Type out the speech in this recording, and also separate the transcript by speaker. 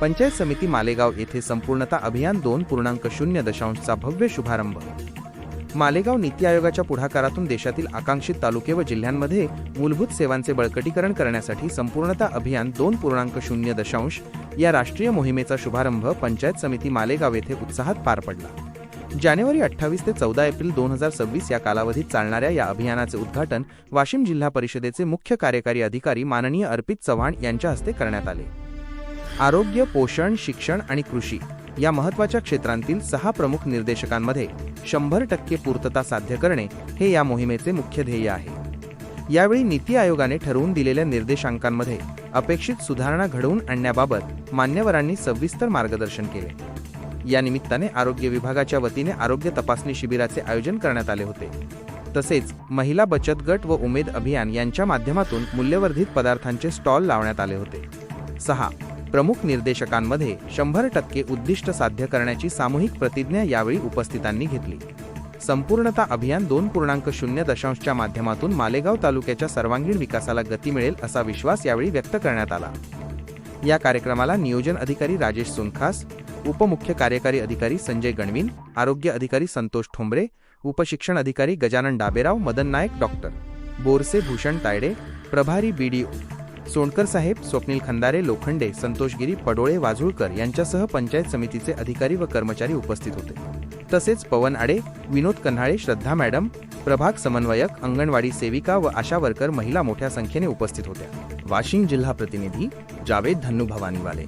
Speaker 1: पंचायत समिती मालेगाव येथे संपूर्णता अभियान दोन पूर्णांक शून्य दशांशचा भव्य शुभारंभ. मालेगाव नीती आयोगाच्या पुढाकारातून देशातील आकांक्षित तालुके व जिल्ह्यांमध्ये मूलभूत सेवांचे बळकटीकरण करण्यासाठी संपूर्णता अभियान दोन पूर्णांक शून्य दशांश या राष्ट्रीय मोहिमेचा शुभारंभ पंचायत समिती मालेगाव येथे उत्साहात पार पडला. जानेवारी अठ्ठावीस ते चौदा एप्रिल दोन हजार सव्वीस या कालावधीत चालणाऱ्या या अभियानाचे उद्घाटन वाशिम जिल्हा परिषदेचे मुख्य कार्यकारी अधिकारी माननीय अर्पित चव्हाण यांच्या हस्ते करण्यात आले. आरोग्य पोषण शिक्षण आणि कृषी या महत्त्वाच्या क्षेत्रांतील सहा प्रमुख निर्देशकांमध्ये शंभर टक्के पूर्तता साध्य करणे हे या मोहिमेचे मुख्य ध्येय आहे. यावेळी नीती आयोगाने ठरवून दिलेल्या निर्देशांकांमध्ये अपेक्षित सुधारणा घडवून आणण्याबाबत मान्यवरांनी सविस्तर मार्गदर्शन केले. या निमित्ताने आरोग्य विभागाच्या वतीने आरोग्य तपासणी शिबिराचे आयोजन करण्यात आले होते. तसेच महिला बचत गट व उमेद अभियान यांच्या माध्यमातून मूल्यवर्धित पदार्थांचे स्टॉल लावण्यात आले होते. सहा प्रमुख निर्देशकांमध्ये शंभर टक्के उद्दिष्ट साध्य करण्याची सामूहिक प्रतिज्ञा यावेळी उपस्थितांनी घेतली. संपूर्णता अभियान दोन पूर्णांक शून्य दशांशच्या माध्यमातून मालेगाव तालुक्याच्या सर्वांगीण विकासाला गती मिळेल असा विश्वास यावेळी व्यक्त करण्यात आला. या कार्यक्रमाला नियोजन अधिकारी राजेश सुनखास उपमुख्य कार्यकारी अधिकारी संजय गणवीन आरोग्य अधिकारी संतोष ठोंबरे उपशिक्षण अधिकारी गजानन डाबेराव मदन नायक डॉक्टर बोरसे भूषण तायडे प्रभारी बीडीओ सोंडकर साहेब स्वप्नील खंदारे लोखंडे संतोषगिरी पडोळे वाझुळकर यांच्यासह पंचायत समितीचे अधिकारी व कर्मचारी उपस्थित होते. तसेच पवन आडे विनोद कन्हाळे श्रद्धा मॅडम प्रभाग समन्वयक अंगणवाडी सेविका व आशा वर्कर महिला मोठ्या संख्येने उपस्थित होत्या. वाशिम जिल्हा प्रतिनिधी जावेद धन्नू भवानीवाले.